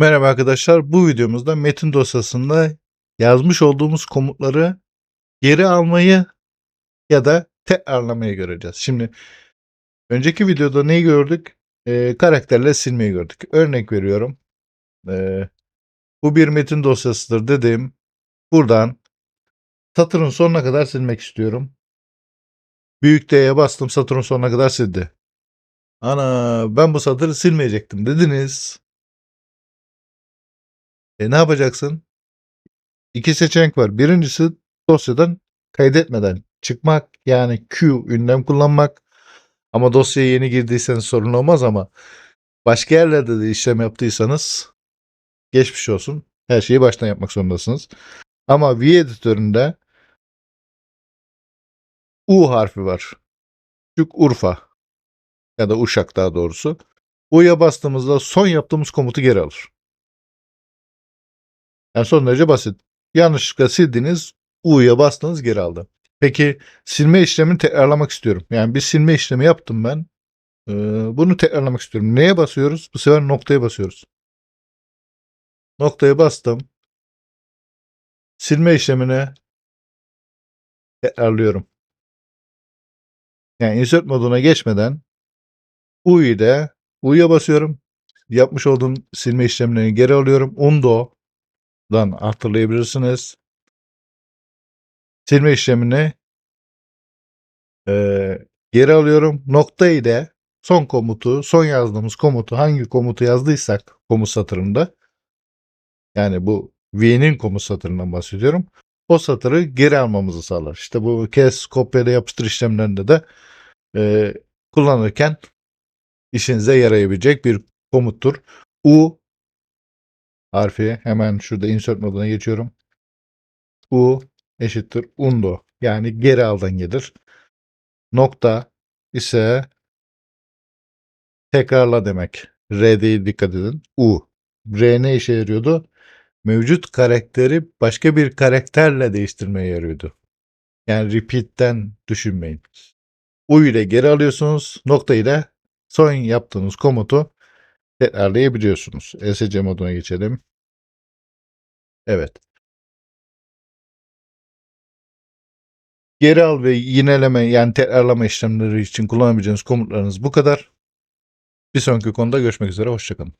Merhaba arkadaşlar. Bu videomuzda metin dosyasında yazmış olduğumuz komutları geri almayı ya da tekrarlamayı göreceğiz. Şimdi önceki videoda neyi gördük? Ee, karakterle silmeyi gördük. Örnek veriyorum. Ee, bu bir metin dosyasıdır dedim. Buradan satırın sonuna kadar silmek istiyorum. Büyük D'ye bastım satırın sonuna kadar sildi. Ana ben bu satırı silmeyecektim dediniz. E ne yapacaksın? İki seçenek var. Birincisi dosyadan kaydetmeden çıkmak yani Q ünlem kullanmak. Ama dosyaya yeni girdiyseniz sorun olmaz ama başka yerlerde de işlem yaptıysanız geçmiş olsun. Her şeyi baştan yapmak zorundasınız. Ama V editöründe U harfi var. Küçük Urfa ya da Uşak daha doğrusu. U'ya bastığımızda son yaptığımız komutu geri alır. Yani son derece basit. Yanlışlıkla sildiniz, U'ya bastınız geri aldı. Peki silme işlemini tekrarlamak istiyorum. Yani bir silme işlemi yaptım ben. Ee, bunu tekrarlamak istiyorum. Neye basıyoruz? Bu sefer noktaya basıyoruz. Noktaya bastım. Silme işlemini tekrarlıyorum. Yani insert moduna geçmeden U'yu da U'ya basıyorum. Yapmış olduğum silme işlemlerini geri alıyorum. Undo'dan hatırlayabilirsiniz. Silme işlemini eee, geri alıyorum. Nokta ile son komutu, son yazdığımız komutu hangi komutu yazdıysak komut satırında yani bu V'nin komut satırından bahsediyorum. O satırı geri almamızı sağlar. İşte bu kes, kopyala, yapıştır işlemlerinde de eee, kullanırken işinize yarayabilecek bir komuttur. U harfi hemen şurada insert moduna geçiyorum. U eşittir undo yani geri aldan gelir. Nokta ise tekrarla demek. R değil dikkat edin. U. R ne işe yarıyordu? Mevcut karakteri başka bir karakterle değiştirmeye yarıyordu. Yani repeat'ten düşünmeyin. U ile geri alıyorsunuz. Nokta ile son yaptığınız komutu tekrarlayabiliyorsunuz. ESC moduna geçelim. Evet. Geri al ve yineleme yani tekrarlama işlemleri için kullanabileceğiniz komutlarınız bu kadar. Bir sonraki konuda görüşmek üzere. Hoşçakalın.